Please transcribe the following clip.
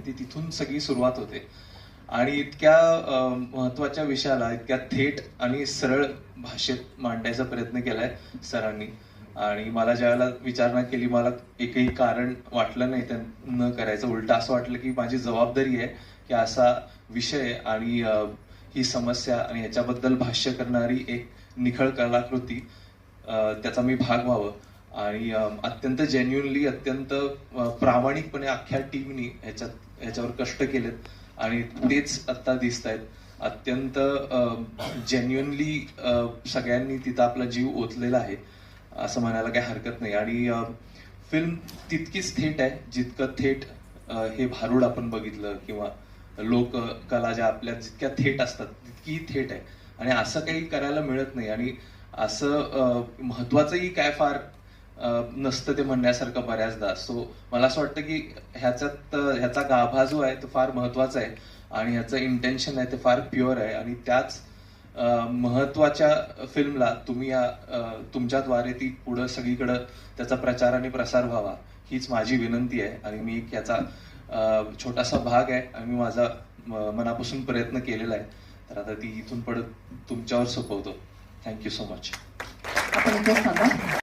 आणि ती तिथून सगळी सुरुवात होते. आणि इतक्या महत्त्वाच्या विषयाला इतक्या थेट आणि सरळ भाषेत मांडायचा प्रयत्न केलाय सरांनी. आणि मला ज्यावेळेला विचारणा केली मला एकही कारण वाटलं नाही त्यांना न करायचं. उलट असं वाटलं की माझी जबाबदारी आहे की असा विषय आणि ही समस्या आणि याच्याबद्दल भाष्य करणारी एक निखळ कलाकृती त्याचा मी भाग व्हावं. आणि अत्यंत जेन्युनली अत्यंत प्रामाणिकपणे अख्ख्या टीमनी ह्याच्यात ह्याच्यावर कष्ट केलेत. आणि तेच आता दिसत आहेत अत्यंत जेन्युनली सगळ्यांनी तिथं आपला जीव ओतलेला आहे असं म्हणायला काही हरकत नाही. आणि फिल्म तितकीच थेट आहे जितकं थेट हे भारूड आपण बघितलं किंवा लोककला ज्या आपल्या जितक्या थेट असतात तितकी थेट आहे. आणि असं काही करायला मिळत नाही. आणि असं महत्वाचंही काय फार नसतं ते म्हणण्यासारखं बऱ्याचदा. सो मला असं वाटतं की ह्याच्यात ह्याचा गाभा जो आहे तो फार महत्त्वाचा आहे आणि ह्याचं इंटेन्शन आहे ते फार प्युअर आहे. आणि त्याच महत्त्वाच्या फिल्मला तुम्ही या तुमच्याद्वारे ती पुढं सगळीकडं त्याचा प्रचार आणि प्रसार व्हावा हीच माझी विनंती आहे. आणि मी एक याचा छोटासा भाग आहे आणि मी माझा मनापासून प्रयत्न केलेला आहे. तर आता ती इथून पडत तुमच्यावर सोपवतो. थँक्यू सो मच आपण